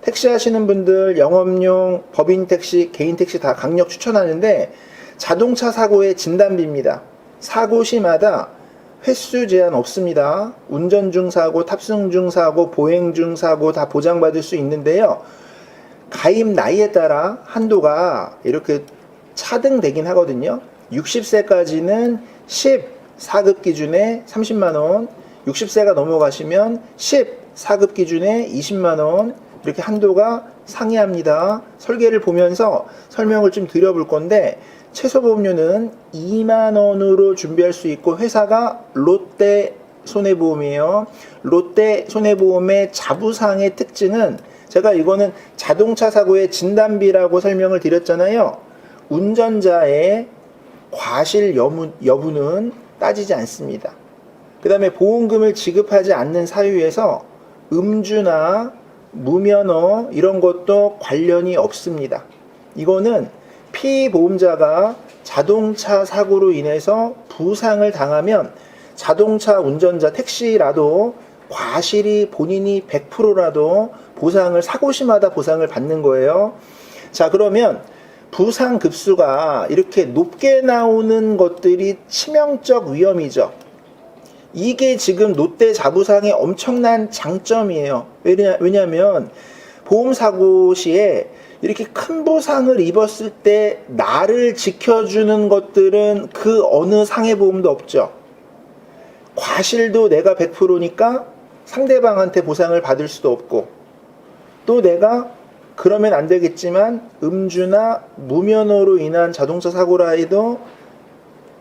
택시 하시는 분들 영업용 법인 택시, 개인 택시 다 강력 추천하는데 자동차 사고의 진단비입니다. 사고 시마다 횟수 제한 없습니다. 운전 중 사고, 탑승 중 사고, 보행 중 사고 다 보장받을 수 있는데요. 가입 나이에 따라 한도가 이렇게 차등되긴 하거든요. 60세까지는 10 4급 기준에 30만 원, 60세가 넘어가시면 10 4급 기준에 20만 원 이렇게 한도가 상이합니다. 설계를 보면서 설명을 좀 드려볼 건데 최소 보험료는 2만 원으로 준비할 수 있고 회사가 롯데 손해보험이에요. 롯데 손해보험의 자부상의 특징은 제가 이거는 자동차 사고의 진단비라고 설명을 드렸잖아요. 운전자의 과실 여부, 여부는 따지지 않습니다. 그 다음에 보험금을 지급하지 않는 사유에서 음주나 무면허 이런 것도 관련이 없습니다. 이거는 피보험자가 자동차 사고로 인해서 부상을 당하면 자동차 운전자 택시라도 과실이 본인이 100%라도 보상을 사고시마다 보상을 받는 거예요. 자, 그러면 부상 급수가 이렇게 높게 나오는 것들이 치명적 위험이죠. 이게 지금 롯데 자부상의 엄청난 장점이에요. 왜냐, 왜냐면 보험 사고 시에 이렇게 큰 부상을 입었을 때 나를 지켜주는 것들은 그 어느 상해보험도 없죠. 과실도 내가 100%니까 상대방한테 보상을 받을 수도 없고 또 내가 그러면 안 되겠지만 음주나 무면허로 인한 자동차 사고라 해도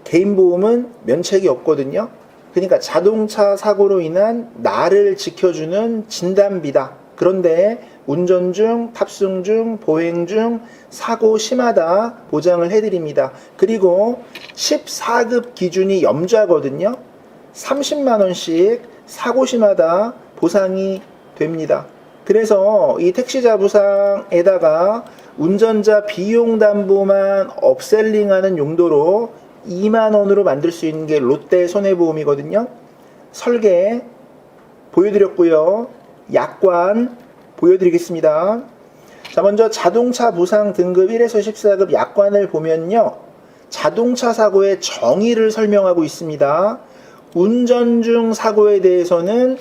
개인 보험은 면책이 없거든요. 그러니까 자동차 사고로 인한 나를 지켜주는 진단비다. 그런데 운전 중, 탑승 중, 보행 중 사고 심하다 보장을 해드립니다. 그리고 14급 기준이 염자거든요. 30만 원씩 사고 심하다 보상이 됩니다. 그래서 이 택시 자 부상에다가 운전자 비용 담보만 업셀링하는 용도로 2만 원으로 만들 수 있는 게 롯데 손해보험이거든요. 설계 보여드렸고요. 약관 보여드리겠습니다. 자, 먼저 자동차 부상 등급 1에서 14급 약관을 보면요. 자동차 사고의 정의를 설명하고 있습니다. 운전 중 사고에 대해서는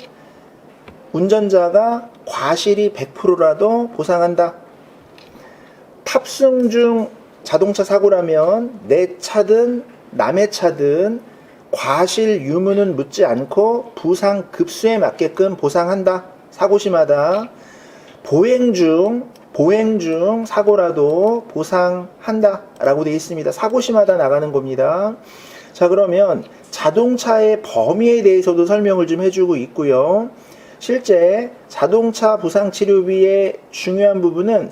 운전자가 과실이 100%라도 보상한다. 탑승 중 자동차 사고라면 내 차든 남의 차든 과실 유무는 묻지 않고 부상 급수에 맞게끔 보상한다. 사고시마다 보행 중 보행 중 사고라도 보상한다 라고 되어 있습니다. 사고시마다 나가는 겁니다. 자 그러면 자동차의 범위에 대해서도 설명을 좀 해주고 있고요. 실제 자동차 부상 치료비의 중요한 부분은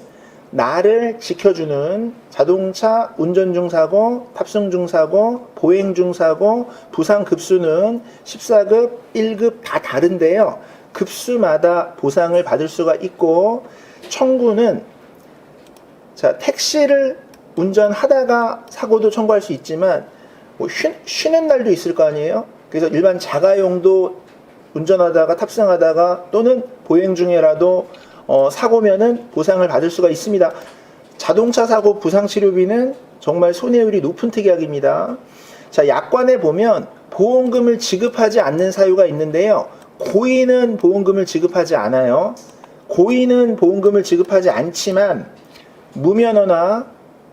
나를 지켜주는 자동차 운전 중 사고, 탑승 중 사고, 보행 중 사고, 부상 급수는 14급, 1급 다 다른데요. 급수마다 보상을 받을 수가 있고, 청구는 자, 택시를 운전하다가 사고도 청구할 수 있지만, 뭐 쉬, 쉬는 날도 있을 거 아니에요? 그래서 일반 자가용도 운전하다가 탑승하다가 또는 보행 중에라도 어, 사고면은 보상을 받을 수가 있습니다. 자동차 사고 부상 치료비는 정말 손해율이 높은 특약입니다. 자, 약관에 보면 보험금을 지급하지 않는 사유가 있는데요. 고의는 보험금을 지급하지 않아요. 고의는 보험금을 지급하지 않지만 무면허나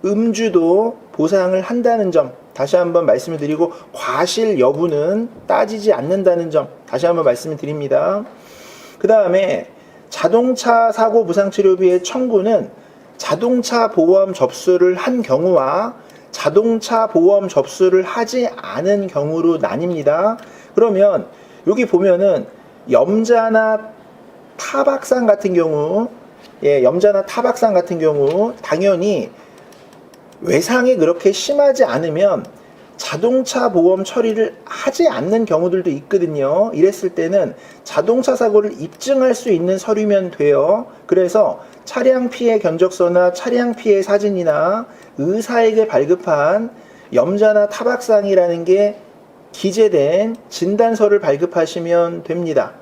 음주도 보상을 한다는 점 다시 한번 말씀을 드리고 과실 여부는 따지지 않는다는 점 다시 한번 말씀을 드립니다. 그 다음에 자동차 사고 부상 치료비의 청구는 자동차 보험 접수를 한 경우와 자동차 보험 접수를 하지 않은 경우로 나뉩니다. 그러면 여기 보면은 염자나 타박상 같은 경우 예, 염자나 타박상 같은 경우 당연히 외상이 그렇게 심하지 않으면 자동차 보험 처리를 하지 않는 경우들도 있거든요. 이랬을 때는 자동차 사고를 입증할 수 있는 서류면 돼요. 그래서 차량 피해 견적서나 차량 피해 사진이나 의사에게 발급한 염자나 타박상이라는 게 기재된 진단서를 발급하시면 됩니다.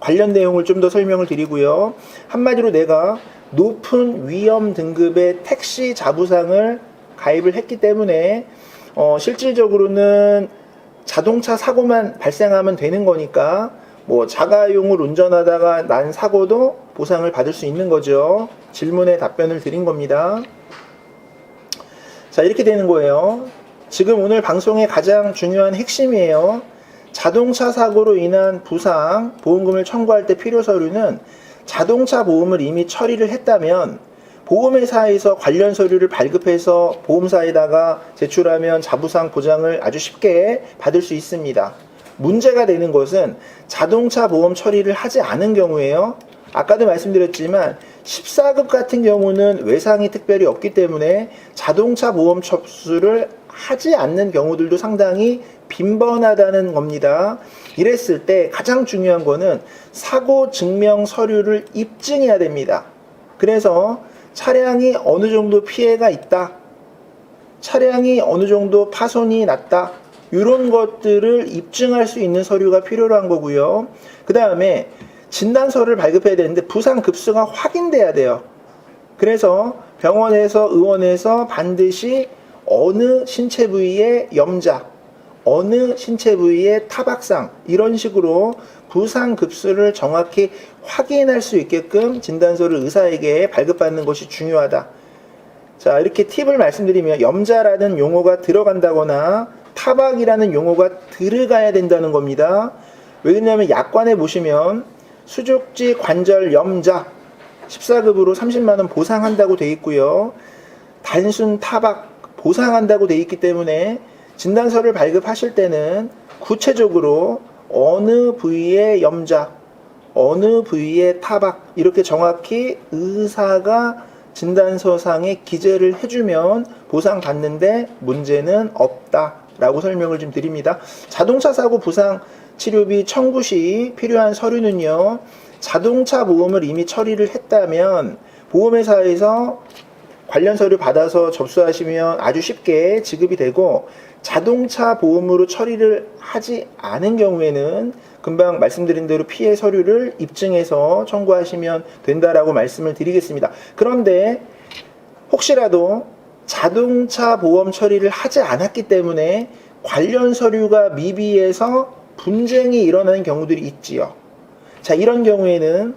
관련 내용을 좀 더 설명을 드리고요. 한마디로 내가 높은 위험 등급의 택시 자부상을 가입을 했기 때문에 어, 실질적으로는 자동차 사고만 발생하면 되는 거니까 뭐 자가용을 운전하다가 난 사고도 보상을 받을 수 있는 거죠. 질문에 답변을 드린 겁니다. 자, 이렇게 되는 거예요. 지금 오늘 방송의 가장 중요한 핵심이에요. 자동차 사고로 인한 부상, 보험금을 청구할 때 필요 서류는 자동차 보험을 이미 처리를 했다면 보험회사에서 관련 서류를 발급해서 보험사에다가 제출하면 자부상 보장을 아주 쉽게 받을 수 있습니다. 문제가 되는 것은 자동차 보험 처리를 하지 않은 경우에요. 아까도 말씀드렸지만 14급 같은 경우는 외상이 특별히 없기 때문에 자동차 보험 접수를 하지 않는 경우들도 상당히 빈번하다는 겁니다. 이랬을 때 가장 중요한 거는 사고 증명 서류를 입증해야 됩니다. 그래서 차량이 어느 정도 피해가 있다. 차량이 어느 정도 파손이 났다. 이런 것들을 입증할 수 있는 서류가 필요로 한 거고요. 그 다음에 진단서를 발급해야 되는데 부상 급수가 확인돼야 돼요. 그래서 병원에서 의원에서 반드시 어느 신체 부위에 염자, 어느 신체 부위에 타박상 이런 식으로 부상 급수를 정확히 확인할 수 있게끔 진단서를 의사에게 발급받는 것이 중요하다. 자, 이렇게 팁을 말씀드리면 염자라는 용어가 들어간다거나 타박이라는 용어가 들어가야 된다는 겁니다. 왜냐하면 약관에 보시면 수족지 관절 염자 14급으로 30만 원 보상한다고 돼 있고요. 단순 타박 보상한다고 돼 있기 때문에 진단서를 발급하실 때는 구체적으로 어느 부위의 염자, 어느 부위의 타박 이렇게 정확히 의사가 진단서상에 기재를 해주면 보상받는데 문제는 없다라고 설명을 좀 드립니다. 자동차 사고 부상 치료비 청구 시 필요한 서류는요. 자동차 보험을 이미 처리를 했다면 보험회사에서 관련 서류 받아서 접수하시면 아주 쉽게 지급이 되고 자동차 보험으로 처리를 하지 않은 경우에는 금방 말씀드린 대로 피해 서류를 입증해서 청구하시면 된다라고 말씀을 드리겠습니다. 그런데 혹시라도 자동차 보험 처리를 하지 않았기 때문에 관련 서류가 미비해서 분쟁이 일어나는 경우들이 있지요. 자, 이런 경우에는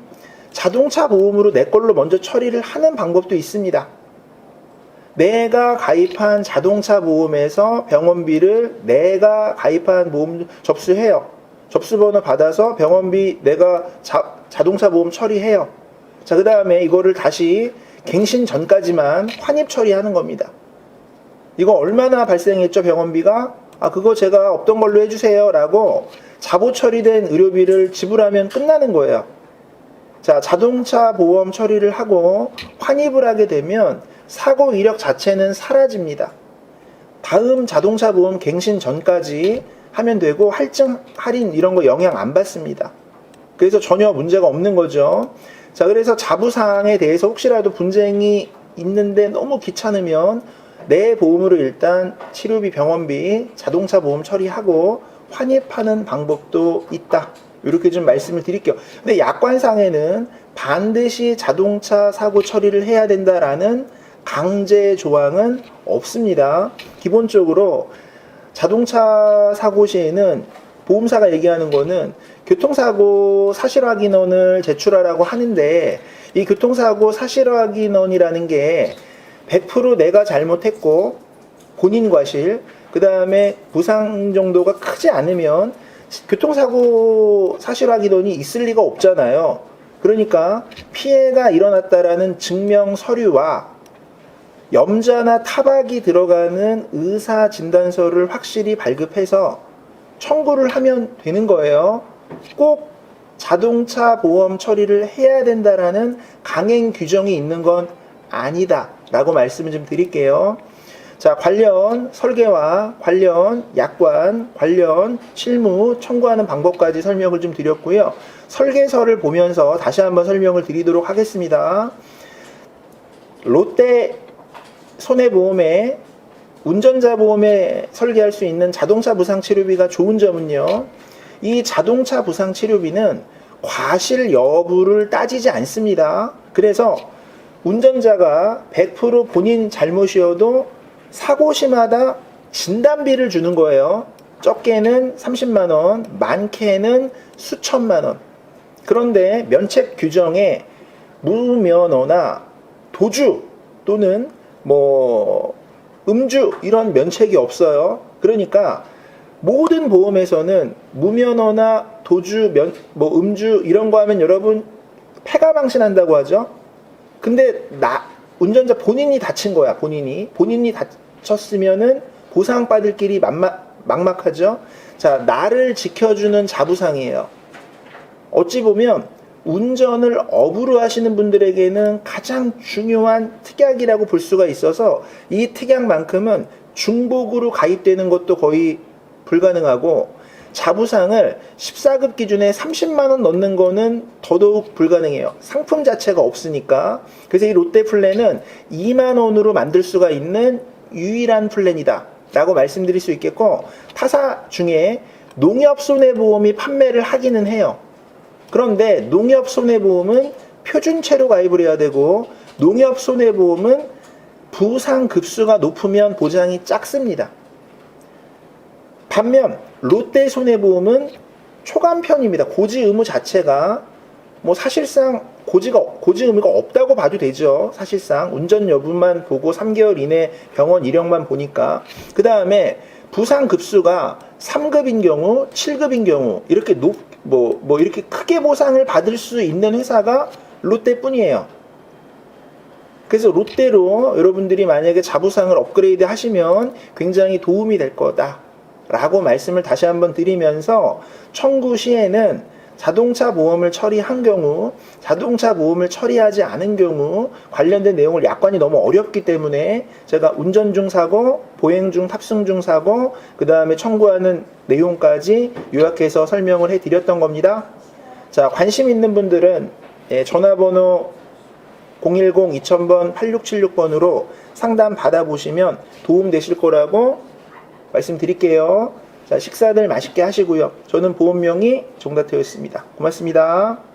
자동차 보험으로 내 걸로 먼저 처리를 하는 방법도 있습니다. 내가 가입한 자동차 보험에서 병원비를 내가 가입한 보험 접수해요. 접수번호 받아서 병원비 내가 자, 자동차 보험 처리해요. 자, 그 다음에 이거를 다시 갱신 전까지만 환입 처리하는 겁니다. 이거 얼마나 발생했죠, 병원비가? 아, 그거 제가 없던 걸로 해주세요. 라고 자보 처리된 의료비를 지불하면 끝나는 거예요. 자, 자동차 보험 처리를 하고 환입을 하게 되면 사고 이력 자체는 사라집니다. 다음 자동차 보험 갱신 전까지 하면 되고 할증 할인 이런 거 영향 안 받습니다. 그래서 전혀 문제가 없는 거죠. 자, 그래서 자부사항에 대해서 혹시라도 분쟁이 있는데 너무 귀찮으면 내 보험으로 일단 치료비, 병원비, 자동차 보험 처리하고 환입하는 방법도 있다. 이렇게 좀 말씀을 드릴게요. 근데 약관상에는 반드시 자동차 사고 처리를 해야 된다라는 강제 조항은 없습니다. 기본적으로 자동차 사고 시에는 보험사가 얘기하는 거는 교통사고 사실 확인원을 제출하라고 하는데 이 교통사고 사실 확인원이라는 게 100% 내가 잘못했고 본인 과실 그 다음에 부상 정도가 크지 않으면 교통사고 사실 확인원이 있을 리가 없잖아요. 그러니까 피해가 일어났다라는 증명 서류와 염자나 타박이 들어가는 의사 진단서를 확실히 발급해서 청구를 하면 되는 거예요. 꼭 자동차 보험 처리를 해야 된다라는 강행 규정이 있는 건 아니다. 라고 말씀을 좀 드릴게요. 자, 관련 설계와 관련 약관, 관련 실무 청구하는 방법까지 설명을 좀 드렸고요. 설계서를 보면서 다시 한번 설명을 드리도록 하겠습니다. 롯데 손해보험에 운전자 보험에 설계할 수 있는 자동차 부상 치료비가 좋은 점은요. 이 자동차 부상 치료비는 과실 여부를 따지지 않습니다. 그래서 운전자가 100% 본인 잘못이어도 사고 시마다 진단비를 주는 거예요. 적게는 30만 원, 많게는 수천만 원. 그런데 면책 규정에 무면허나 도주 또는 뭐 음주 이런 면책이 없어요. 그러니까 모든 보험에서는 무면허나 도주, 면, 뭐 음주 이런 거 하면 여러분 패가망신한다고 하죠. 근데 나 운전자 본인이 다친 거야. 본인이 본인이 다쳤으면은 보상받을 길이 막막, 막막하죠. 자 나를 지켜주는 자부상이에요. 어찌 보면 운전을 업으로 하시는 분들에게는 가장 중요한 특약이라고 볼 수가 있어서 이 특약만큼은 중복으로 가입되는 것도 거의 불가능하고 자부상을 14급 기준에 30만 원 넣는 거는 더더욱 불가능해요. 상품 자체가 없으니까. 그래서 이 롯데 플랜은 2만 원으로 만들 수가 있는 유일한 플랜이다. 라고 말씀드릴 수 있겠고 타사 중에 농협 손해보험이 판매를 하기는 해요. 그런데 농협 손해보험은 표준체로 가입을 해야 되고 농협 손해보험은 부상 급수가 높으면 보장이 작습니다. 반면 롯데 손해보험은 초간편입니다. 고지 의무 자체가 뭐 사실상 고지가 고지 의무가 없다고 봐도 되죠. 사실상 운전 여부만 보고 3개월 이내 병원 이력만 보니까 그 다음에 부상 급수가 3급인 경우, 7급인 경우 이렇게 높 뭐, 뭐 이렇게 크게 보상을 받을 수 있는 회사가 롯데뿐이에요. 그래서 롯데로 여러분들이 만약에 자부상을 업그레이드 하시면 굉장히 도움이 될 거다. 라고 말씀을 다시 한번 드리면서 청구 시에는 자동차 보험을 처리한 경우, 자동차 보험을 처리하지 않은 경우 관련된 내용을 약관이 너무 어렵기 때문에 제가 운전 중 사고, 보행 중 탑승 중 사고, 그 다음에 청구하는 내용까지 요약해서 설명을 해 드렸던 겁니다. 자, 관심 있는 분들은 예, 전화번호 010-2000번 8676번으로 상담 받아보시면 도움 되실 거라고 말씀드릴게요. 자, 식사들 맛있게 하시고요. 저는 보험명의 종다태였습니다. 고맙습니다.